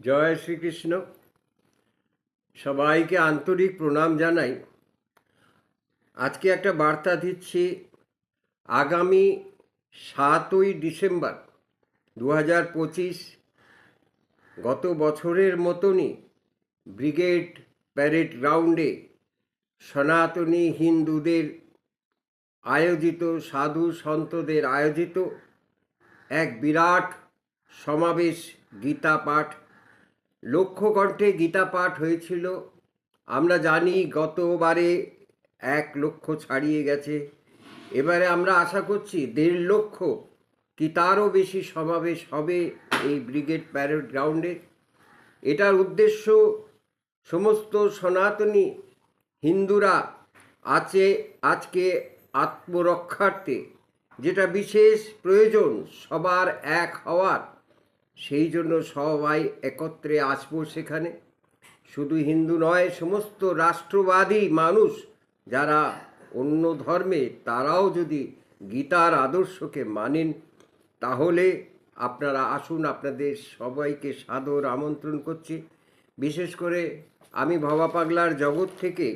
জয় শ্রীকৃষ্ণ। সবাইকে আন্তরিক প্রণাম জানাই। আজকে একটা বার্তা দিচ্ছি। আগামী সাতই ডিসেম্বর দু হাজার পঁচিশ গত বছরের মতনই ব্রিগেড প্যারেড গ্রাউন্ডে সনাতনী হিন্দুদের আয়োজিত, সাধু সন্তদের আয়োজিত এক বিরাট সমাবেশ গীতা পাঠ লক্ষ্য কণ্ঠে গীতা পাঠ হয়েছিল। আমরা জানি গতবারে এক লক্ষ ছাড়িয়ে গেছে। এবারে আমরা আশা করছি দেড় লক্ষ কি তারও বেশি সমাবেশ হবে এই ব্রিগেড প্যারেড গ্রাউন্ডে। এটার উদ্দেশ্য সমস্ত সনাতনী হিন্দুরা আছে আজকে আত্মরক্ষার্থে। যেটা বিশেষ প্রয়োজন সবার এক হওয়ার। সেই জন্য সবাই একত্রে আসব সেখানে। শুধু হিন্দু নয়, সমস্ত রাষ্ট্রবাদী মানুষ যারা অন্য ধর্মে, তারাও যদি গীতার আদর্শকে মানেন, তাহলে আপনারা আসুন, আপনাদের সবাইকে সাদর আমন্ত্রণ করছি। বিশেষ করে আমি ভবা পাগলার জগৎ থেকে,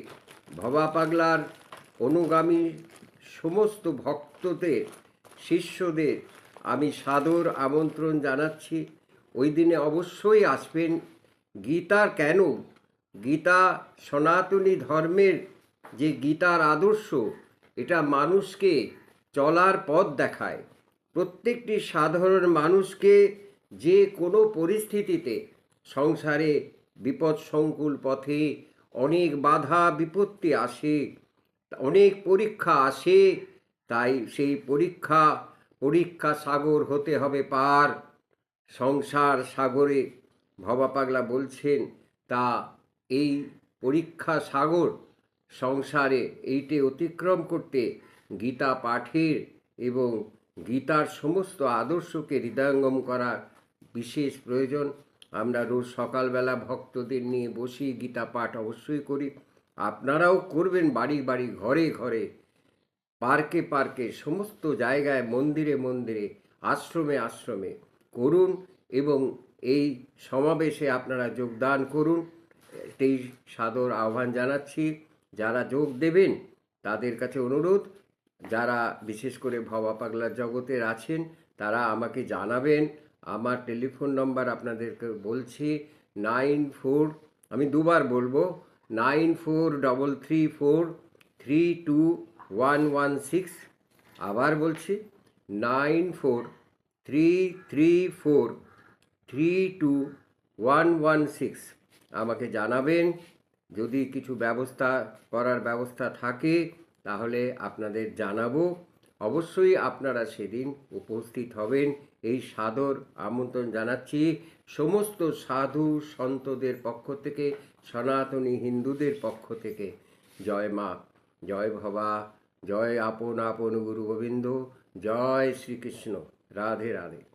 ভবা পাগলার অনুগামী সমস্ত ভক্তদের, শিষ্যদের আমি সাদর আমন্ত্রণ জানাচ্ছি। ওই দিনে অবশ্যই আসবেন। গীতার কেন? গীতা সনাতনী ধর্মের যে গীতার আদর্শ, এটা মানুষকে চলার পথ দেখায়। প্রত্যেকটি সাধারণ মানুষকে যে কোনো পরিস্থিতিতে সংসারে বিপদ সংকুল পথে অনেক বাধা বিপত্তি আসে, অনেক পরীক্ষা আসে, তাই সেই পরীক্ষা পরীক্ষা সাগর হতে হবে পার। সংসার সাগরে ভবা পাগলা বলছেন, তা এই পরীক্ষা সাগর সংসারে এইটে অতিক্রম করতে গীতা পাঠের এবং গীতার সমস্ত আদর্শকে হৃদয়ঙ্গম করার বিশেষ প্রয়োজন। আমরা রোজ সকালবেলা ভক্তদের নিয়ে বসি গীতা পাঠ অবশ্যই করি। আপনারাও করবেন বাড়ি বাড়ি, ঘরে ঘরে পার্কে পার্কে সমস্ত জায়গায় মন্দিরে মন্দিরে, আশ্রমে আশ্রমে করুন এবং এই সমাবেশে আপনারা যোগদান করুন। এই সাদর আহ্বান জানাচ্ছি, যারা যোগ দেবেন তাদের কাছে অনুরোধ, যারা বিশেষ করে ভবা পাগলার জগতের আছেন তারা আমাকে জানাবেন। আমার টেলিফোন নম্বর আপনাদেরকে বলছি, নাইন ফোর, আমি দুবার বলব, nine four double three four three two one one six আবার বলছি nine four three three four three two one one six আমাকে জানাবেন, যদি কিছু ব্যবস্থা করার ব্যবস্থা থাকে, তাহলে আপনাদের জানাব। অবশ্যই আপনারা সেদিন উপস্থিত হবেন। এই সাদর আমন্ত্রণ জানাচ্ছি সমস্ত সাধু সন্তদের পক্ষ থেকে, সনাতনী হিন্দুদের পক্ষ থেকে। জয় মা। জয় ভবা জয় আপন আপন গুরু গোবিন্দ জয় শ্রীকৃষ্ণ। রাধে রাধে।